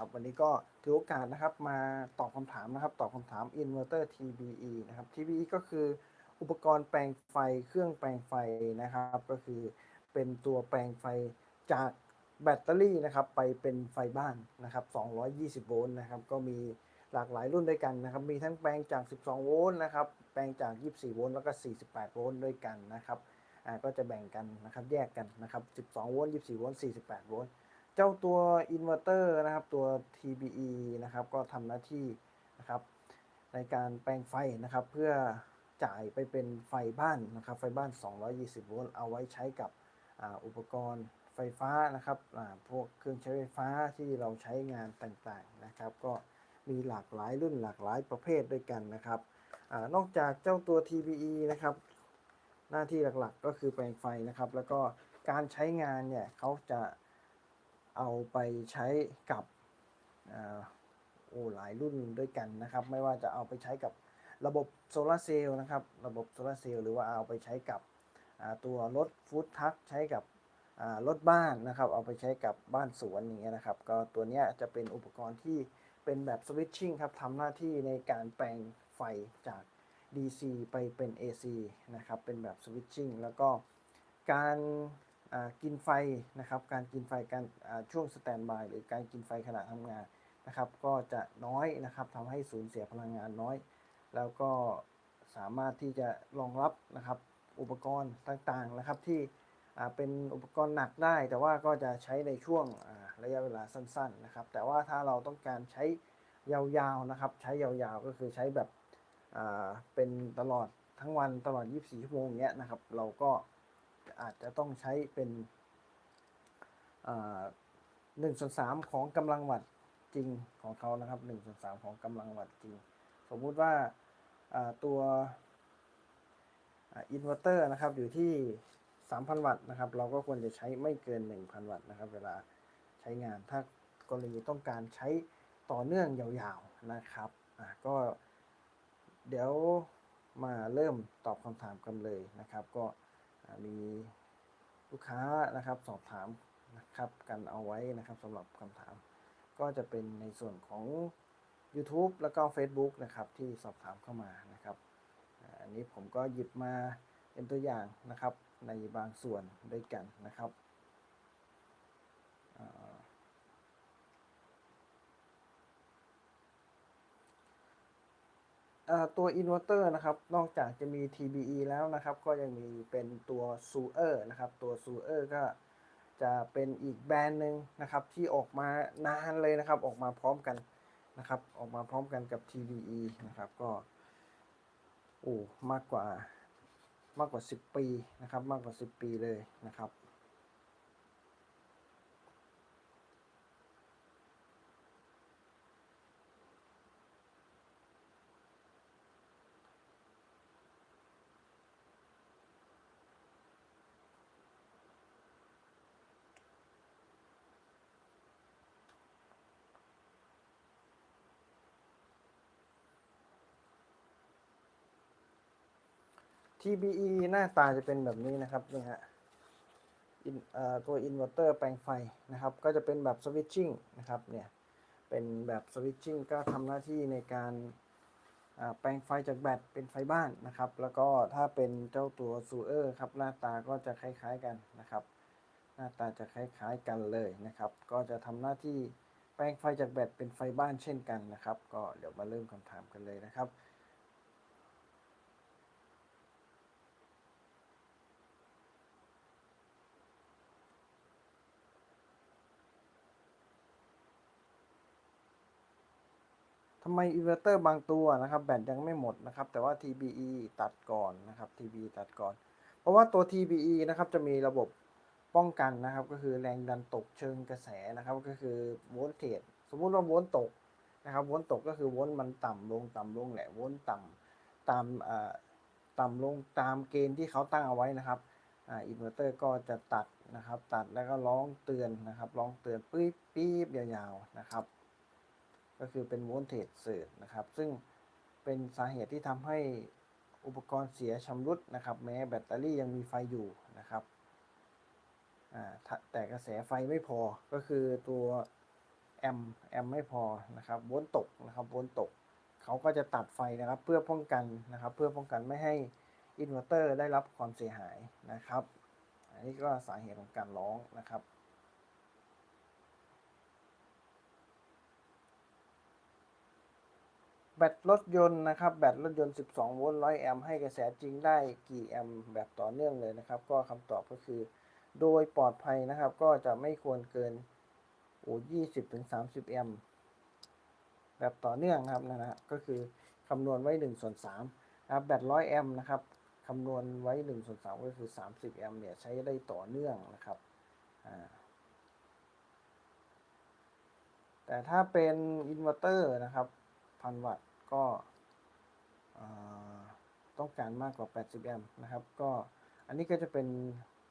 นะครับ วันนี้ก็ถือโอกาสนะครับมาตอบคำถามนะครับ ตอบคำถาม inverter TBE นะครับ TBE ก็คืออุปกรณ์แปลงไฟเครื่องแปลงไฟนะครับ ก็คือเป็นตัวแปลงไฟจากแบตเตอรี่นะครับ ไปเป็นไฟบ้านนะครับ 220 โวลต์นะครับ ก็มีหลากหลายรุ่นด้วยกันนะครับ มีทั้งแปลงจาก 12 โวลต์นะครับ แปลงจาก 24 โวลต์ แล้วก็ 48 โวลต์ด้วยกันนะครับ อ่า ก็จะแบ่งกันนะครับ แยกกันนะครับ 12 โวลต์ 24 โวลต์ 48 โวลต์ จ้าตัวอินเวอร์เตอร์นะครับตัว TBE นะครับก็ทำหน้าที่นะครับในการแปลงไฟนะครับ เพื่อจ่ายไปเป็นไฟบ้านนะครับ ไฟบ้าน 220 โวลต์เอาไว้ใช้กับอ,อุปกรณ์ไฟฟ้านะครับพวกเครื่องใช้ไฟฟ้าที่เราใช้งานต่างๆนะครับ ก็มีหลากหลายรุ่นหลากหลายประเภทด้วยกันนะครับอนอกจากเจ้าตัว TBE นะครับ หน้าที่หลักๆก็คือแปลงไฟนะครับ แล้วก็การใช้งานเนี่ยเขาจะ เอาไปใช้กับอ่าโอ้หลายรุ่นด้วยกันนะครับ ไม่ว่าจะเอาไปใช้กับระบบโซลาเซลล์นะครับ ระบบโซลาเซลล์หรือว่าเอาไปใช้กับอ่าตัวรถฟู้ดทัคใช้กับอ่ารถบ้านนะครับ เอาไปใช้กับบ้านสวนอย่างเงี้ยนะครับ ก็ตัวเนี้ยจะเป็นอุปกรณ์ที่เป็นแบบสวิตชิ่งครับทำหน้าที่ในการแปลงไฟจาก DC ไปเป็น AC นะครับ เป็นแบบสวิตชิ่งแล้วก็การ กินไฟนะครับการกินไฟการช่วงสแตนบายหรือการกินไฟขณะทำงานนะครับ ก็จะน้อยนะครับทำให้สูญเสียพลังงานน้อย แล้วก็สามารถที่จะรองรับนะครับอุปกรณ์ต่างๆนะครับที่เป็นอุปกรณ์หนักได้ แต่ว่าก็จะใช้ในช่วงระยะเวลาสั้นๆนะครับ แต่ว่าถ้าเราต้องการใช้ยาวๆนะครับ ใช้ยาวๆก็คือใช้แบบเป็นตลอดทั้งวันตลอด 24 ชั่วโมงเงี้ยนะครับ เราก็ อาจจะต้องใช้เป็นหนึ่งส่วนสามของกำลังวัตต์จริงของเขานะครับหนึ่งส่วนสามของกำลังวัตต์จริง สมมุติว่าตัวอินเวอร์เตอร์นะครับอยู่ที่ 3,000 วัตต์นะครับ เราก็ควรจะใช้ไม่เกิน 1,000 วัตต์นะครับ เวลาใช้งานถ้ากรณีต้องการใช้ต่อเนื่องยาวๆนะครับอ่าก็เดี๋ยวมาเริ่มตอบคำถามกันเลยนะครับ ก็ มีลูกค้านะครับสอบถามนะครับกันเอาไว้นะครับสำหรับคำถาม ก็จะเป็นในส่วนของ YouTube แล้วก็ Facebook นะครับที่สอบถามเข้ามานะครับอันนี้ผมก็หยิบมาเป็นตัวอย่างนะครับในบางส่วนด้วยกันนะครับอ่า อ่า ตัวอินเวอร์เตอร์นะครับ นอกจากจะมี TBE แล้วนะครับ ก็ยังมีเป็นตัว s u e r นะครับ ตัว s u e r ก็จะเป็นอีกแบรนด์หนึ่งนะครับ ที่ออกมานานเลยนะครับ ออกมาพร้อมกันนะครับ ออกมาพร้อมกันกับ TBE นะครับ ก็โอ้มากกว่ามากกว่า 10 ปีนะครับ มากกว่า 10 ปีเลยนะครับ TBE หน้าตาจะเป็นแบบนี้นะครับนี่ฮะอินเอ่อตัวอินเวอร์เตอร์แปลงไฟนะครับ ก็จะเป็นแบบสวิตชิ่งนะครับเนี่ยเป็นแบบสวิตชิ่งก็ทำหน้าที่ในการอ่าแปลงไฟจากแบตเป็นไฟบ้านนะครับ แล้วก็ถ้าเป็นเจ้าตัวซูเออร์ครับหน้าตาก็จะคล้ายๆกันนะครับ หน้าตาจะคล้ายๆกันเลยนะครับ ก็จะทำหน้าที่แปลงไฟจากแบตเป็นไฟบ้านเช่นกันนะครับ ก็เดี๋ยวมาเริ่มคำถามกันเลยนะครับำไมอินเวอร์เตอร์บางตัวนะครับแบตยังไม่หมดนะครับ แต่ว่า TBE ตัดก่อนนะครับ TBE ตัดก่อน เพราะว่าตัว TBE นะครับจะมีระบบป้องกันนะครับ ก็คือแรงดันตกเชิงกระแสนะครับ ก็คือโวลต์เทจสมมุติว่าโวลต์ตกนะครับโวลต์ตกก็คือโวลต์มันต่ำลงต่ำลงแหละโวลต์ต่ำตามอ่าต่ำลงตามเกณฑ์ที่เขาตั้งเอาไว้นะครับอินเวอร์เตอร์ก็จะตัดนะครับ ตัดแล้วก็ร้องเตือนนะครับ ร้องเตือนปี๊บปี๊บยาวๆนะครับ ก็คือเป็นโวลเทจเสิร์นะครับ ซึ่งเป็นสาเหตุที่ทำให้อุปกรณ์เสียชำรุดนะครับ แม้แบตเตอรี่ยังมีไฟอยู่นะครับแต่กระแสไฟไม่พอก็คือตัวแอมแอมไม่พอนะครับโวลต์ตกนะครับโวลต์ตก เขาก็จะตัดไฟนะครับเพื่อป้องกันนะครับ เพื่อป้องกันไม่ให้อินเวอร์เตอร์ได้รับความเสียหายนะครับ อันนี้ก็สาเหตุของการร้องนะครับ แบตรถยนต์นะครับแบตรถยนต์ 12 โวลต์100 แอมป์ให้กระแสจริงได้กี่แอมป์แบบต่อเนื่องเลยนะครับ ก็คำตอบก็คือ โดยปลอดภัยนะครับ ก็จะไม่ควรเกินโอ้20ถึง30 แอมป์แบบต่อเนื่องครับนะฮะก็คือคำนวณไว้1ส่วน3นะครับแบต100 แอมป์นะครับคำนวณไว้1ส่วน3ก็คือ 30 แอมป์เนี่ยใช้ได้ต่อเนื่องนะครับอ่าแต่ถ้าเป็นอินเวอร์เตอร์นะครับพันวัตต์ ก็ต้องการมากกว่า 80 แอมป์นะครับ ก็อันนี้ก็จะเป็น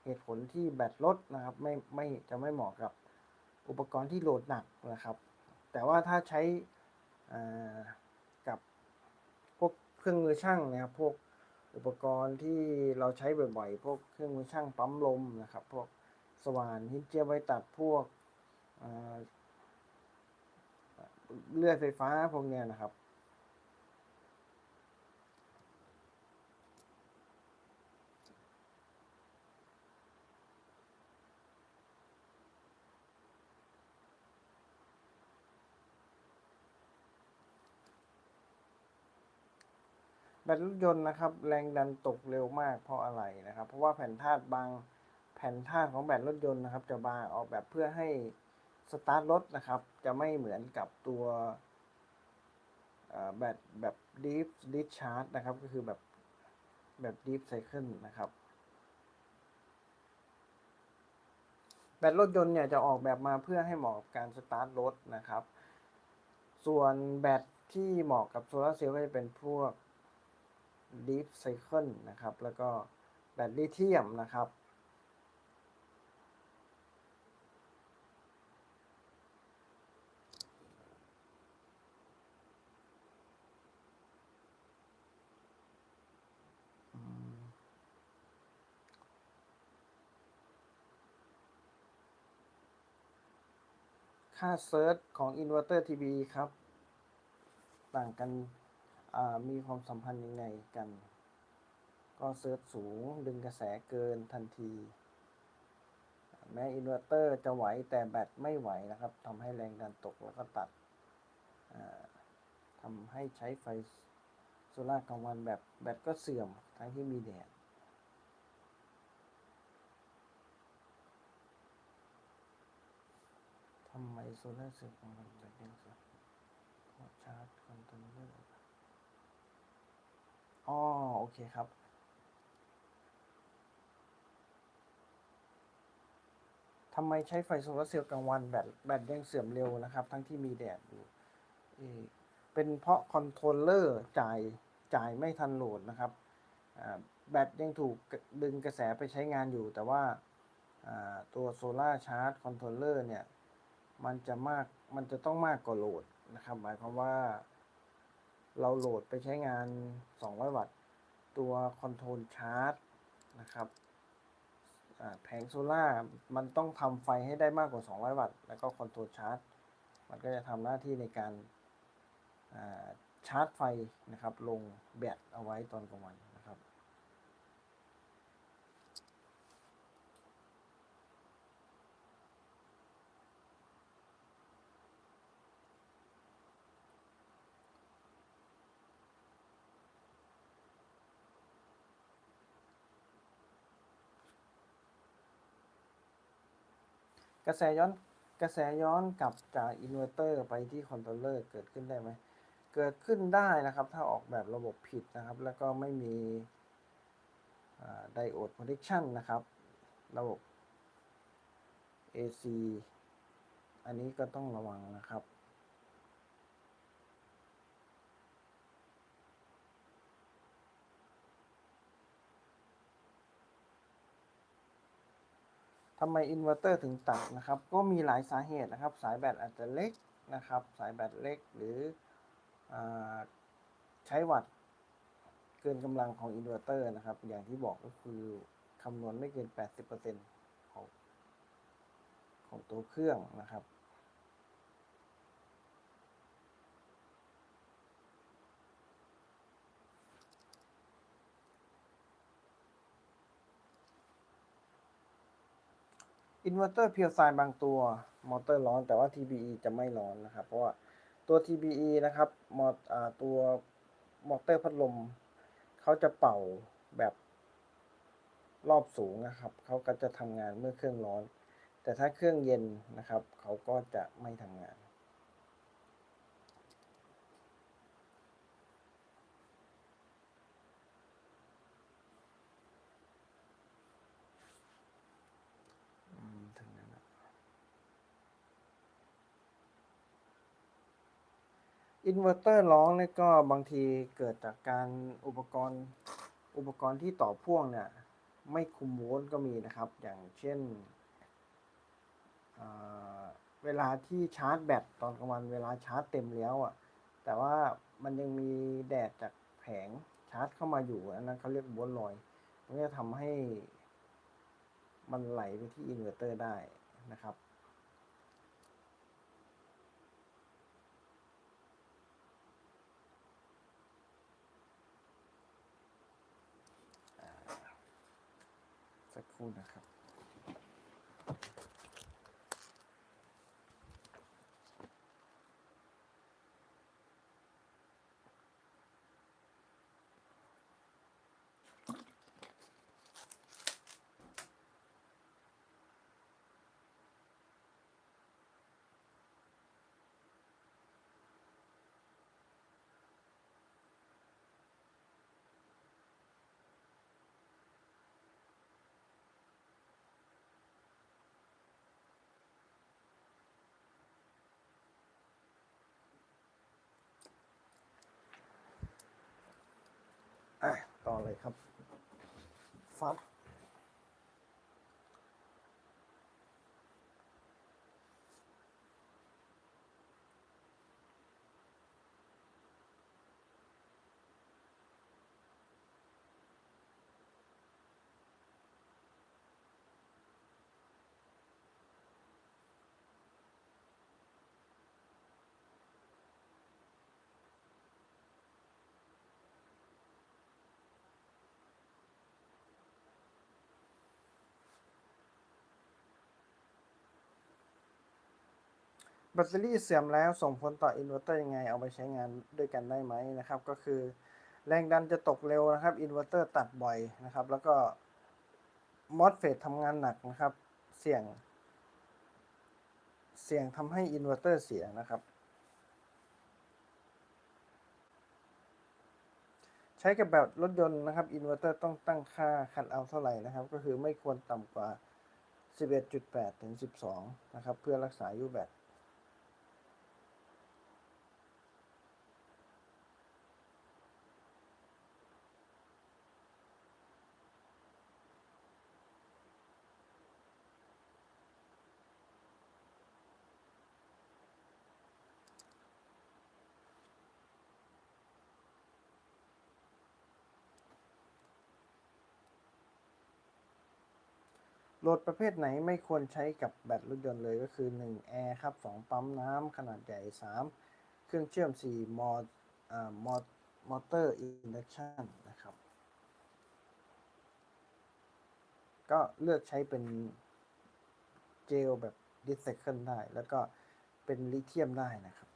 เหตุผลที่แบตลดนะครับ ไม่ไม่จะไม่เหมาะกับอุปกรณ์ที่โหลดหนักนะครับ แต่ว่าถ้าใช้กับพวกเครื่องมือช่างนะครับ พวกอุปกรณ์ที่เราใช้บ่อยๆ พวกเครื่องมือช่างปั๊มลมนะครับ พวกสว่านหินเจียบไว้ตัดพวกเลื่อยไฟฟ้าพวกเนี้ยนะครับ ตรถยนต์นะครับ แรงดันตกเร็วมากเพราะอะไรนะครับ เพราะว่าแผ่นธาตุบางแผ่นธาตุของแบตรถยนต์นะครับ จะบางออกแบบเพื่อให้สตาร์ทรถนะครับ จะไม่เหมือนกับตัวแบตแบบ deep discharge นะครับ ก็คือแบบแบบ deep cycle นะครับ แบตรถยนต์เนี่ยจะออกแบบมาเพื่อให้เหมาะกับการสตาร์ทรถนะครับ ส่วนแบตที่เหมาะกับโซลาร์เซลล์ก็จะเป็นพวก Deep Cycle นะครับ แล้วก็แบตลิเธียมนะครับ ค่าเซิร์ชของอินเวอร์เตอร์ทีบีครับ ต่างกัน มีความสัมพันธ์ยังไงกัน ก็เซิร์ชสูงดึงกระแสเกินทันที แม้อินเวอร์เตอร์จะไหวแต่แบตไม่ไหวนะครับทำให้แรงดันตกแล้วก็ตัดทำให้ใช้ไฟโซล่าร์กลางวันแบบแบตก็เสื่อมทั้งที่มีแดดทำไมโซลาร์เซลล์ของมันแบบนี้สิเพราะชาร์จคอนโทรลเลอร์ อ๋อ โอเคครับ ทำไมใช้ไฟโซลาร์เซลล์กลางวันแบตแบตยังเสื่อมเร็วนะครับ ทั้งที่มีแดดอยู่เอเป็นเพราะคอนโทรลเลอร์จ่ายจ่ายไม่ทันโหลดนะครับแบตยังถูกดึงกระแสไปใช้งานอยู่ แต่ว่าอ่าตัวโซลาร์ชาร์จคอนโทรลเลอร์เนี่ย มันจะมาก มันจะต้องมากกว่าโหลดนะครับ หมายความว่า เราโหลดไปใช้งาน 200 วัตต์ ตัวคอนโทรลชาร์จนะครับแผงโซล่ามันต้องทำไฟให้ได้มากกว่า 200 วัตต์ แล้วก็คอนโทรลชาร์จ มันก็จะทำหน้าที่ในการาชาร์จไฟนะครับ ลงแบตเอาไว้ตอนกลางวัน กระแสย้อนกระแสย้อนกลับจากอินเวอร์เตอร์ไปที่คอนโทรลเลอร์เกิดขึ้นได้ไหม เกิดขึ้นได้นะครับ ถ้าออกแบบระบบผิดนะครับ แล้วก็ไม่มีไดโอดพอดิชันนะครับ ระบบ AC อันนี้ก็ต้องระวังนะครับ ทำไมอินเวอร์เตอร์ถึงตัดนะครับ ก็มีหลายสาเหตุนะครับ สายแบตอาจจะเล็กนะครับ สายแบตเล็กหรืออใช้วัตต์เกินกำลังของอินเวอร์เตอร์นะครับ อย่างที่บอกก็คือคำนวณไม่เกิน 80%ของของตัวเครื่องนะครับ อินเวอร์เตอร์เพียวไซบางตัวมอเตอร์ร้อนแต่ว่า TBE จะไม่ร้อนนะครับ เพราะว่าตัว TBE นะครับมออ่าตัวมอเตอร์พัดลมเขาจะเป่าแบบรอบสูงนะครับ เขาก็จะทำงานเมื่อเครื่องร้อน แต่ถ้าเครื่องเย็นนะครับ เขาก็จะไม่ทำงาน อืมถึงนั้นนะ อินเวอร์เตอร์ร้องเนี่ยก็บางทีเกิดจากการอุปกรณ์อุปกรณ์ที่ต่อพ่วงเนี่ยไม่คุมโวลต์ก็มีนะครับ อย่างเช่นเวลาที่ชาร์จแบตตอนกลางวันเวลาชาร์จเต็มแล้วอะ แต่ว่ามันยังมีแดดจากแผงชาร์จเข้ามาอยู่อันนั้นเขาเรียกโวลต์ลอยมันจะทำให้มันไหลไปที่อินเวอร์เตอร์ได้นะครับ สัก ต่อเลยครับฟับ แบตเตอรี่เสื่อมแล้วส่งผลต่ออินเวอร์เตอร์ยังไงเอาไปใช้งานด้วยกันได้ไหมนะครับ ก็คือแรงดันจะตกเร็วนะครับอินเวอร์เตอร์ตัดบ่อยนะครับ แล้วก็มอสเฟตทำงานหนักนะครับ เสี่ยง เสี่ยงทำให้อินเวอร์เตอร์เสียนะครับ ใช้กับแบบรถยนต์นะครับอินเวอร์เตอร์ต้องตั้งค่าคัดเอาเท่าไหร่นะครับ ก็คือไม่ควรต่ำกว่า 11.8 ถึง 12 นะครับ เพื่อรักษาอายุแบต โหลดประเภทไหนไม่ควรใช้กับแบตรถยนต์เลยก็คือ 1 แอร์ครับ 2 ปั๊มน้ำขนาดใหญ่ 3 เครื่องเชื่อม 4 มออ่ามอมอเตอร์อินดักชันนะครับ ก็เลือกใช้เป็นเจลแบบดิสเซ c เคิลได้ แล้วก็เป็นลิเธียมได้นะครับ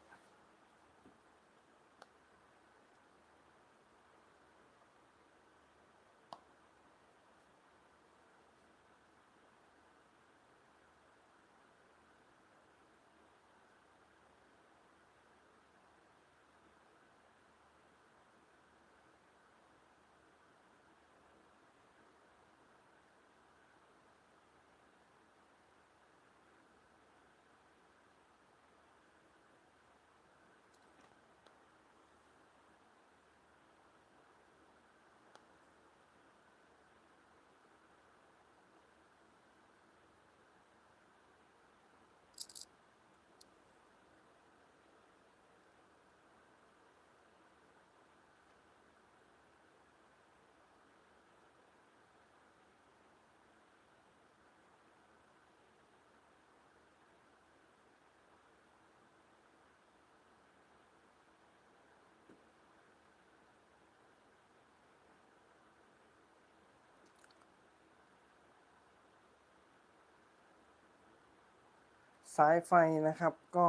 สายไฟนะครับก็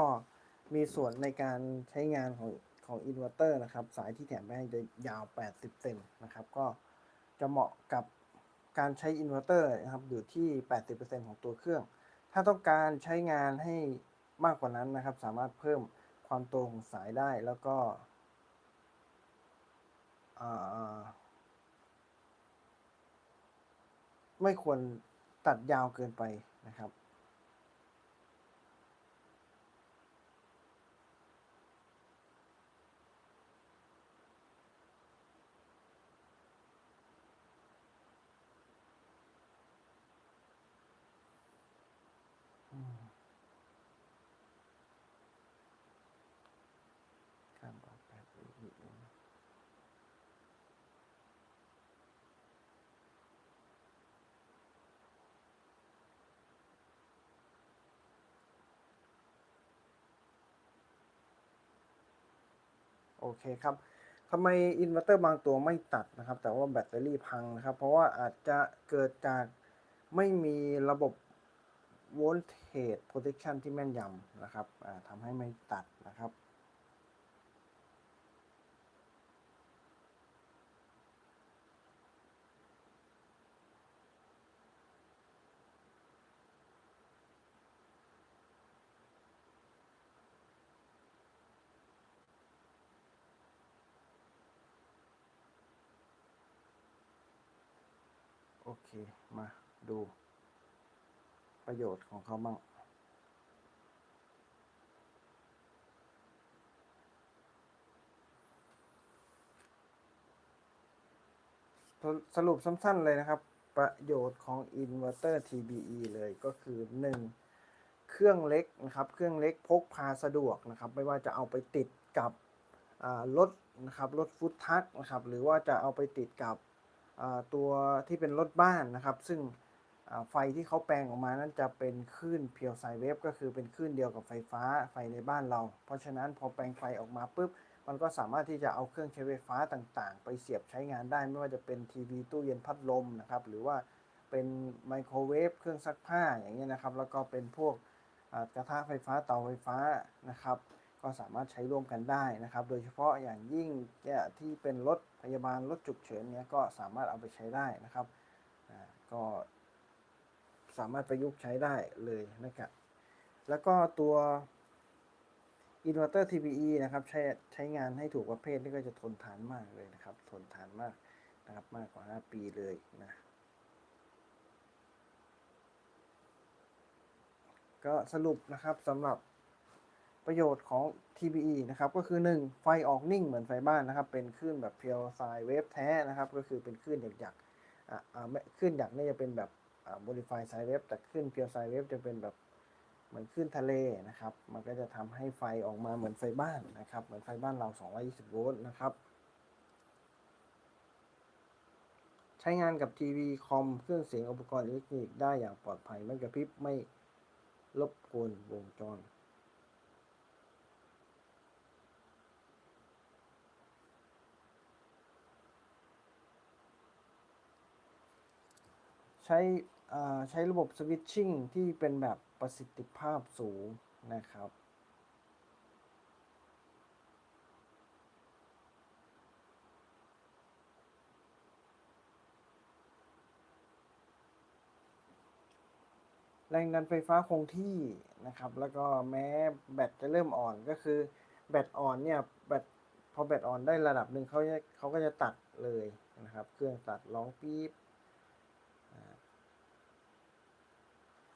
มีส่วนในการใช้งานของของอินเวอร์เตอร์นะครับ สายที่แถมไปให้จะยาว 80 เซนนะครับ ก็จะเหมาะกับการใช้อินเวอร์เตอร์นะครับอยู่ที่ 80%ของตัวเครื่อง ถ้าต้องการใช้งานให้มากกว่านั้นนะครับ สามารถเพิ่มความโตของสายได้แล้วก็ไม่ควรตัดยาวเกินไปนะครับ อืมการออกแบบนี้เอง โอเคครับทำไมอินเวอร์เตอร์บางตัวไม่ตัดนะครับ แต่ว่าแบตเตอรี่พังนะครับ เพราะว่าอาจจะเกิดจากไม่มีระบบ voltage protection ที่แม่นยำนะครับทำให้ไม่ตัดนะครับ เค มาดู ประโยชน์ของเขาบ้างสรุปสั้นๆเลยนะครับ ประโยชน์ของอินเวอร์เตอร์ TBE เลยก็คือ 1. เครื่องเล็กนะครับ เครื่องเล็กพกพาสะดวกนะครับ ไม่ว่าจะเอาไปติดกับรถนะครับ รถฟุตทักนะครับ หรือว่าจะเอาไปติดกับ ตัวที่เป็นรถบ้านนะครับ ซึ่งไฟที่เขาแปลงออกมานั้นจะเป็นคลื่นเพียวไซเวฟก็คือเป็นคลื่นเดียวกับไฟฟ้าไฟในบ้านเรา เพราะฉะนั้นพอแปลงไฟออกมาปุ๊บมันก็สามารถที่จะเอาเครื่องใช้ไฟฟ้าต่างๆ ไปเสียบใช้งานได้ไม่ว่าจะเป็นทีวีตู้เย็นพัดลมนะครับ หรือว่าเป็นไมโครเวฟเครื่องซักผ้าอย่างเงี้ยนะครับ แล้วก็เป็นพวกกระทะไฟฟ้าเตาไฟฟ้านะครับ ก็สามารถใช้ร่วมกันได้นะครับ โดยเฉพาะอย่างยิ่งเนี่ยที่เป็นรถพยาบาลรถฉุกเฉินเนี้ยก็สามารถเอาไปใช้ได้นะครับก็สามารถประยุกต์ใช้ได้เลยนะครับ แล้วก็ตัวอินเวอร์เตอร์ TPE นะครับใช้ใช้งานให้ถูกประเภทนี่ก็จะทนทานมากเลยนะครับ ทนทานมากนะครับมากกว่า 5 ปีเลยนะก็สรุปนะครับสำหรับ ประโยชน์ของ TPE นะครับก็คือ 1 ไฟออกนิ่งเหมือนไฟบ้านนะครับ เป็นคลื่นแบบเพียวไซเวฟแท้นะครับ ก็คือเป็นคลื่นหยักๆอ่าอ่าไม่คลื่นหยักนี่จะเป็นแบบอ่า modify ไซเวฟแต่คลื่นเพียวไซเวฟจะเป็นแบบเหมือนคลื่นทะเลนะครับ มันก็จะทำให้ไฟออกมาเหมือนไฟบ้านนะครับ เหมือนไฟบ้านเรา 220 โวลต์นะครับ ใช้งานกับทีวีคอมเครื่องเสียงอุปกรณ์อิเล็กทรอนิกส์ได้อย่างปลอดภัยไม่กระพริบไม่รบกวนวงจร ใช้ใช้ระบบสวิตชิ่งที่เป็นแบบประสิทธิภาพสูงนะครับ แรงดันไฟฟ้าคงที่นะครับ แล้วก็แม้แบตจะเริ่มอ่อนก็คือแบตอ่อนเนี่ยแบตพอแบตอ่อนได้ระดับหนึ่งเขาจะเขาก็จะตัดเลยนะครับ เครื่องตัดร้องปี๊บอ่า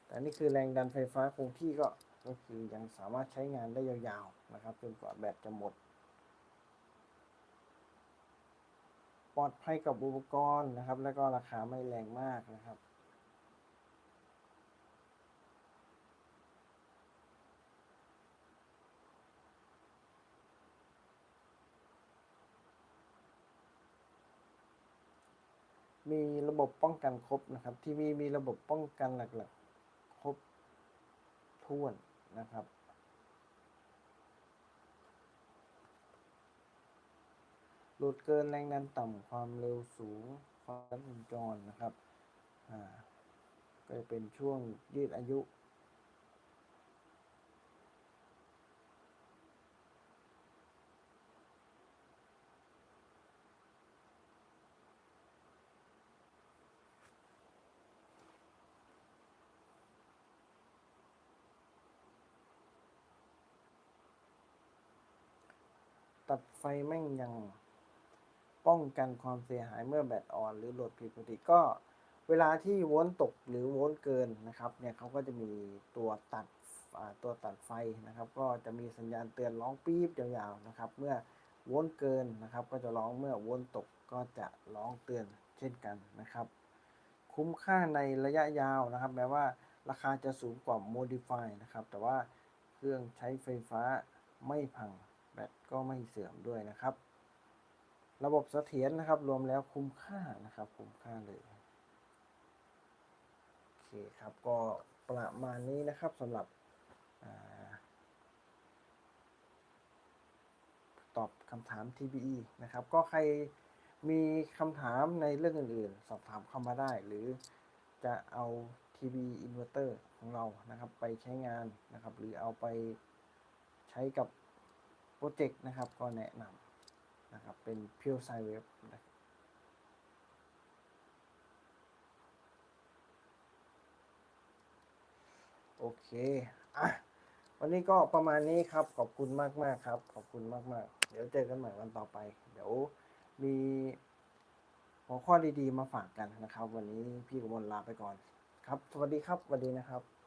แต่นี่คือแรงดันไฟฟ้าคงที่ก็ก็คือยังสามารถใช้งานได้ยาวๆนะครับจนกว่าแบตจะหมด ปลอดภัยกับอุปกรณ์นะครับ แล้วก็ราคาไม่แรงมากนะครับมีระบบป้องกันครบนะครับ ทีวีมีระบบป้องกันหลักๆ ถ้วนนะครับ หลดเกินแรงดันต่ำความเร็วสูง ความวงจรนะครับ อ่า ก็จะเป็นช่วงยืดอายุ แม่งยังป้องกันความเสียหายเมื่อแบตอ่อน หรือโหลดผิดปกติก็เวลาที่โวลต์ตกหรือโวลต์เกินนะครับเนี่ยเขาก็จะมีตัวตัดตัวตัดไฟนะครับ ก็จะมีสัญญาณเตือนร้องปี๊บยาวๆนะครับ เมื่อโวลต์เกินนะครับ ก็จะร้องเมื่อโวลต์ตกก็จะร้องเตือนเช่นกันนะครับ คุ้มค่าในระยะยาวนะครับ แม้ว่าราคาจะสูงกว่า Modify นะครับ แต่ว่าเครื่องใช้ไฟฟ้าไม่พัง แบตก็ไม่เสื่อมด้วยนะครับ ระบบเสถียรนะครับ รวมแล้วคุ้มค่านะครับ คุ้มค่าเลยโอเคครับก็ประมาณนี้นะครับสำหรับอตอบคำถาม TBE นะครับ ก็ใครมีคำถามในเรื่องอื่นๆ สอบถามเข้ามาได้ หรือจะเอา TB inverter ของเรานะครับ ไปใช้งานนะครับ หรือเอาไปใช้กับ โปรเจกต์นะครับก็แนะนำนะครับเป็น Pure s i Web นะครับโอเคอะวันนี้ก็ประมาณนี้ครับ ขอบคุณมากมากๆครับ ขอบคุณมากมากๆเดี๋ยวเจอกันใหม่วันต่อไป เดี๋ยวมีหัวข้อดีๆมาฝากกันนะครับ วันนี้พี่กมลลาไปก่อนครับ สวัสดีครับสวัสดีนะครับ